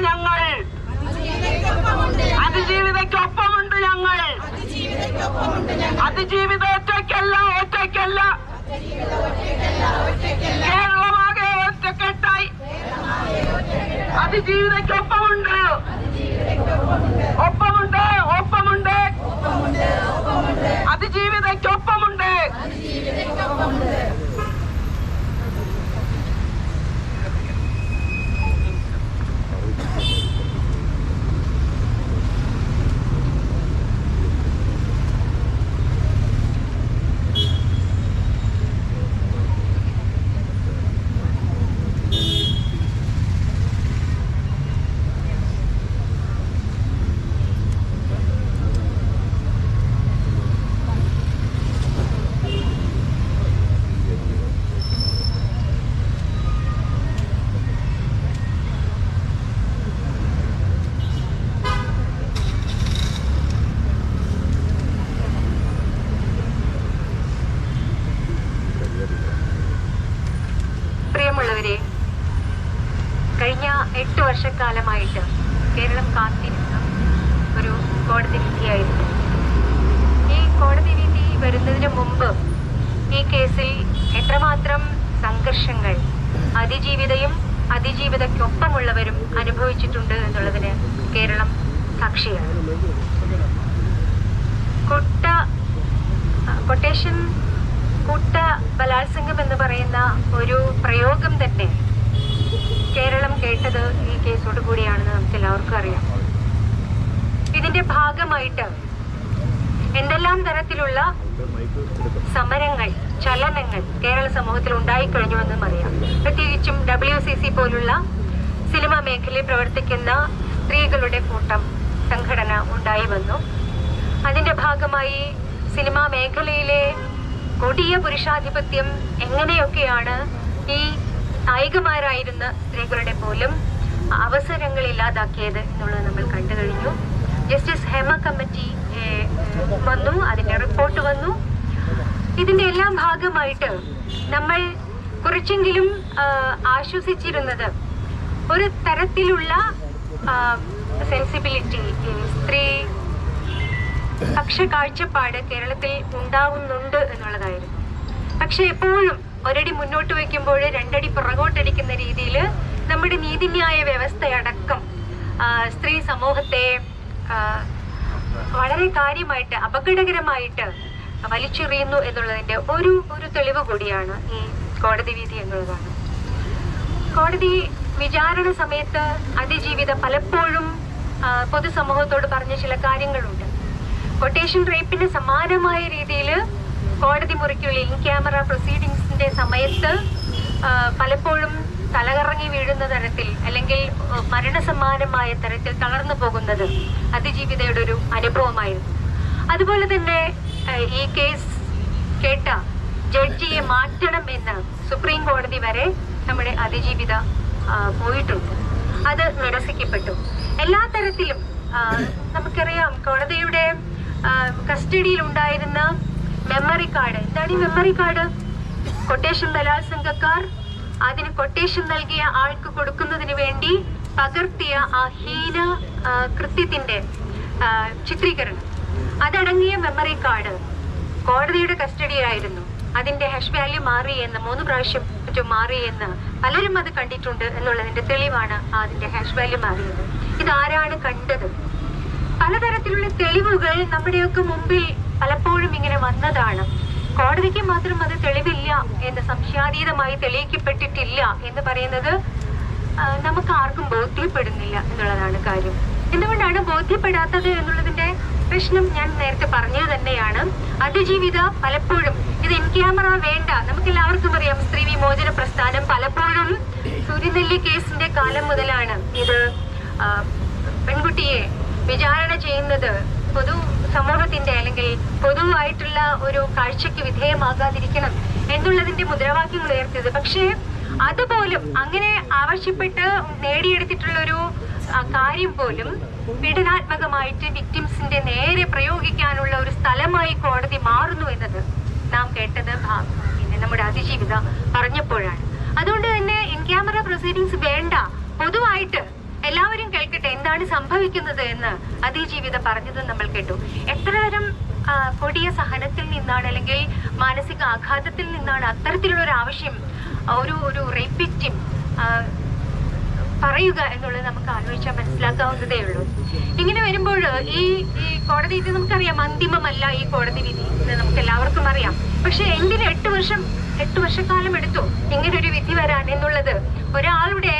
ഞങ്ങൾ അതിജീവിതയ്ക്കൊപ്പമുണ്ട് ഞങ്ങൾ അതിജീവിത ഒറ്റയ്ക്കല്ല ഒറ്റയ്ക്കല്ല. കേരളമാകെ ഒറ്റക്കെട്ടായി. അതിജീവിതയ്ക്കൊപ്പമുണ്ട്. ഒപ്പമുണ്ട് ഒപ്പമുണ്ട്. അതിജീവിതയ്ക്കൊപ്പമുണ്ട് പ്രിയമുള്ളവരെ കഴിഞ്ഞ വർഷക്കാലമായിട്ട് കേരളം കാത്തിരുന്ന ഒരു കോടതി വിധിയായിരുന്നു. ഈ കോടതി വിധി വരുന്നതിന് മുമ്പ് ഈ കേസിൽ എത്രമാത്രം സംഘർഷങ്ങൾ അതിജീവിതയും അതിജീവിതയ്ക്കൊപ്പമുള്ളവരും അനുഭവിച്ചിട്ടുണ്ട് എന്നുള്ളതിന് കേരളം സാക്ഷിയാണ്. കൊട്ട കൊട്ടേഷൻ കൂട്ട ബലാത്സംഗം എന്ന് പറയുന്ന ഒരു പ്രയോഗം തന്നെ കേരളം കേട്ടത് ഈ കേസോട് കൂടിയാണെന്ന് നമുക്ക് എല്ലാവർക്കും അറിയാം. ഇതിന്റെ ഭാഗമായിട്ട് എന്തെല്ലാം തരത്തിലുള്ള സമരങ്ങൾ ചലനങ്ങൾ കേരള സമൂഹത്തിൽ ഉണ്ടായിക്കഴിഞ്ഞുവെന്നും അറിയാം. പ്രത്യേകിച്ചും ഡബ്ല്യു സി സി പോലുള്ള സിനിമാ മേഖലയിൽ പ്രവർത്തിക്കുന്ന സ്ത്രീകളുടെ കൂട്ടം സംഘടന ഉണ്ടായി വന്നു. അതിന്റെ ഭാഗമായി സിനിമാ മേഖലയിലെ കൊടിയ പുരുഷാധിപത്യം എങ്ങനെയൊക്കെയാണ് ഈ നായികമാരായിരുന്ന സ്ത്രീകളുടെ പോലും അവസരങ്ങൾ ഇല്ലാതാക്കിയത് എന്നുള്ളത് നമ്മൾ കണ്ടു കഴിഞ്ഞു. ജസ്റ്റിസ് ഹേമ കമ്മിറ്റി വന്നു അതിന്റെ റിപ്പോർട്ട് വന്നു. ഇതിന്റെ എല്ലാം ഭാഗമായിട്ട് നമ്മൾ കുറച്ചെങ്കിലും ആശ്വസിച്ചിരുന്നത് ഒരു തരത്തിലുള്ള സെൻസിബിലിറ്റി സ്ത്രീ പക്ഷ കാഴ്ചപ്പാട് കേരളത്തിൽ ഉണ്ടാവുന്നുണ്ട് എന്നുള്ളതായിരുന്നു. പക്ഷെ എപ്പോഴും ഒരടി മുന്നോട്ട് വെക്കുമ്പോൾ രണ്ടടി പുറകോട്ടടിക്കുന്ന രീതിയിൽ നമ്മുടെ നീതിന്യായ വ്യവസ്ഥയടക്കം സ്ത്രീ സമൂഹത്തെ വളരെ കാര്യമായിട്ട് അപകടകരമായിട്ട് വലിച്ചെറിയുന്നു എന്നുള്ളതിന്റെ ഒരു ഒരു തെളിവ് കൂടിയാണ് ഈ കോടതി വിധി എന്നുള്ളതാണ് കോടതി വിചാരണ സമയത്ത് അതിജീവിത പലപ്പോഴും പൊതുസമൂഹത്തോട് പറഞ്ഞ ചില കാര്യങ്ങളുണ്ട്. കൊട്ടേഷൻ റേപ്പിന് സമാനമായ രീതിയിൽ കോടതി മുറിക്കുള്ളിൽ ക്യാമറ പ്രൊസീഡിങ്സിന്റെ സമയത്ത് പലപ്പോഴും തലകറങ്ങി വീഴുന്ന തരത്തിൽ അല്ലെങ്കിൽ മരണസമാനമായ തരത്തിൽ തളർന്നു പോകുന്നത് അതിജീവിതയുടെ ഒരു അനുഭവമായിരുന്നു. അതുപോലെ തന്നെ ഈ കേസ് കേട്ട ജഡ്ജിയെ മാറ്റണം എന്ന് സുപ്രീം കോടതി വരെ നമ്മുടെ അതിജീവിത പോയിട്ടുണ്ട്. അത് നിരസിക്കപ്പെട്ടു. എല്ലാ തരത്തിലും നമുക്കറിയാം കോടതിയുടെ കസ്റ്റഡിയിൽ ഉണ്ടായിരുന്ന മെമ്മറി കാർഡ്. എന്താണ് ഈ മെമ്മറി കാർഡ്? കൊട്ടേഷൻ ബലാത്സംഗക്കാർ അതിന് കൊട്ടേഷൻ നൽകിയ ആൾക്ക് കൊടുക്കുന്നതിന് വേണ്ടി പകർത്തിയ ആ ഹീന കൃത്യത്തിന്റെ ചിത്രീകരണം. അതടങ്ങിയ മെമ്മറി കാർഡ് കോടതിയുടെ കസ്റ്റഡിയായിരുന്നു അതിന്റെ ഹാഷ് വാല്യൂ മാറി എന്ന് മൂന്ന് പ്രാവശ്യം മറ്റും മാറി എന്ന് പലരും അത് കണ്ടിട്ടുണ്ട് എന്നുള്ളതിന്റെ തെളിവാണ് അതിന്റെ ഹാഷ് വാല്യൂ മാറിയത്. ഇതാരാണ് കണ്ടത്? പലതരത്തിലുള്ള തെളിവുകൾ നമ്മുടെയൊക്കെ മുമ്പിൽ പലപ്പോഴും ഇങ്ങനെ വന്നതാണ്. കോടതിക്ക് മാത്രം അത് തെളിവില്ല എന്ന് സംശയാതീതമായി തെളിയിക്കപ്പെട്ടിട്ടില്ല എന്ന് പറയുന്നത് നമുക്ക് ആർക്കും ബോധ്യപ്പെടുന്നില്ല എന്നുള്ളതാണ് കാര്യം. എന്തുകൊണ്ടാണ് ബോധ്യപ്പെടാത്തത് എന്നുള്ളതിന്റെ പ്രശ്നം ഞാൻ നേരത്തെ പറഞ്ഞത് തന്നെയാണ്. അതിജീവിത പലപ്പോഴും ഇത് ഇൻ ക്യാമറ വേണ്ട നമുക്ക് എല്ലാവർക്കും അറിയാം സ്ത്രീ വിമോചന പ്രസ്ഥാനം പലപ്പോഴും സൂര്യനെല്ലി കേസിന്റെ കാലം മുതലാണ് ഇത് പെൺകുട്ടിയെ വിചാരണ ചെയ്യുന്നത്. പൊതു സമൂഹത്തിന്റെ അല്ലെങ്കിൽ പൊതുവായിട്ടുള്ള ഒരു കാഴ്ചയ്ക്ക് വിധേയമാകാതിരിക്കണം എന്നുള്ളതിന്റെ മുദ്രാവാക്യങ്ങൾ ഉയർത്തിയത്. പക്ഷേ അതുപോലും അങ്ങനെ ആവശ്യപ്പെട്ട് നേടിയെടുത്തിട്ടുള്ള ഒരു കാര്യം പോലും പീഡനാത്മകമായിട്ട് വിക്ടിംസിന്റെ നേരെ പ്രയോഗിക്കാനുള്ള ഒരു സ്ഥലമായി കോടതി മാറുന്നു എന്നത് നാം കേട്ടത് പിന്നെ നമ്മുടെ അതിജീവിത പറഞ്ഞപ്പോഴാണ്. അതുകൊണ്ട് തന്നെ ഇൻ ക്യാമറ പ്രൊസീഡിങ്സ് വേണ്ട. പൊതുവായിട്ട് എല്ലാവരും കേൾക്കട്ടെ എന്താണ് സംഭവിക്കുന്നത് എന്ന് അതിജീവിത പറഞ്ഞത് നമ്മൾ കേട്ടു. എത്ര തരം ആ, കൊടിയ സഹനത്തിൽ നിന്നാണ് അല്ലെങ്കിൽ മാനസിക ആഘാതത്തിൽ നിന്നാണ് അത്തരത്തിലുള്ള ഒരു ആവശ്യം ഒരു ഒരു റേപ്പിക്റ്റും പറയുക എന്നുള്ളത് നമുക്ക് ആലോചിച്ചാൽ മനസ്സിലാക്കാവുന്നതേ ഉള്ളൂ. ഇങ്ങനെ വരുമ്പോൾ ഈ ഈ കോടതി വിധി നമുക്കറിയാം അന്തിമമല്ല ഈ കോടതി വിധി എന്ന് നമുക്ക് എല്ലാവർക്കും അറിയാം. പക്ഷെ എന്തിന് എട്ട് വർഷം എട്ട് വർഷക്കാലം എടുത്തു ഇങ്ങനെ ഒരു വിധി വരാൻ എന്നുള്ളത്? ഒരാളുടെ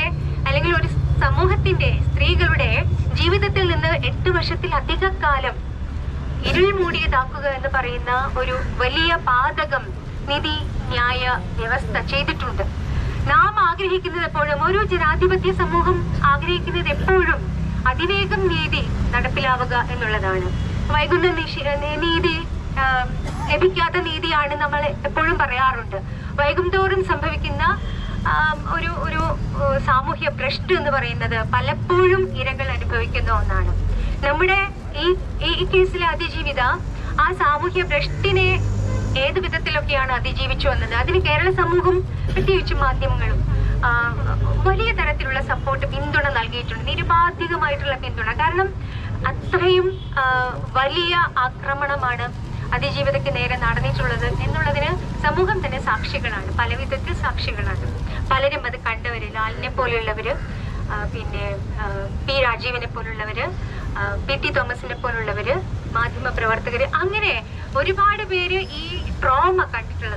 അല്ലെങ്കിൽ ഒരു സമൂഹത്തിന്റെ സ്ത്രീകളുടെ ജീവിതത്തിൽ നിന്ന് എട്ട് വർഷത്തിലധിക കാലം ഇരുൾ മൂടിയതാക്കുക എന്ന് പറയുന്ന ഒരു വലിയ പാതകം നിധി ന്യായ വ്യവസ്ഥ ചെയ്തിട്ടുണ്ട്. നാം ആഗ്രഹിക്കുന്നത് എപ്പോഴും ഒരു ജനാധിപത്യ സമൂഹം ആഗ്രഹിക്കുന്നത് എപ്പോഴും അതിവേഗം നീതി നടപ്പിലാവുക എന്നുള്ളതാണ്. വൈകുന്ന നീതി ലഭിക്കാത്ത നീതിയാണ് നമ്മൾ എപ്പോഴും പറയാറുണ്ട്. വൈകുംതോറും സംഭവിക്കുന്ന ഒരു ഒരു സാമൂഹ്യ ഭ്രഷ്ട് എന്ന് പറയുന്നത് പലപ്പോഴും ഇരകൾ അനുഭവിക്കുന്ന ഒന്നാണ്. നമ്മുടെ ഈ ഈ കേസിലെ അതിജീവിത ആ സാമൂഹ്യ ഭ്രഷ്ടിനെ ഏത് വിധത്തിലൊക്കെയാണ് അതിജീവിച്ചു വന്നത്? അതിന് കേരള സമൂഹം പ്രത്യേകിച്ച് മാധ്യമങ്ങളും വലിയ തരത്തിലുള്ള സപ്പോർട്ട് പിന്തുണ നൽകിയിട്ടുണ്ട്. നിരുപാധികമായിട്ടുള്ള പിന്തുണ. കാരണം അത്രയും വലിയ ആക്രമണമാണ് അതിജീവിതയ്ക്ക് നേരെ നടന്നിട്ടുള്ളത് എന്നുള്ളതിന് സമൂഹം തന്നെ സാക്ഷികളാണ്. പല വിധത്തിൽ സാക്ഷികളാണ്. പലരും അത് കണ്ടവര് ലാലിനെ പോലെയുള്ളവര് പിന്നെ പി രാജീവിനെ പോലുള്ളവര് പി ടി തോമസിനെ പോലുള്ളവര് മാധ്യമ പ്രവർത്തകര് അങ്ങനെ ഒരുപാട് പേര് ഈ ട്രോമ കണ്ടിട്ടുള്ളവർ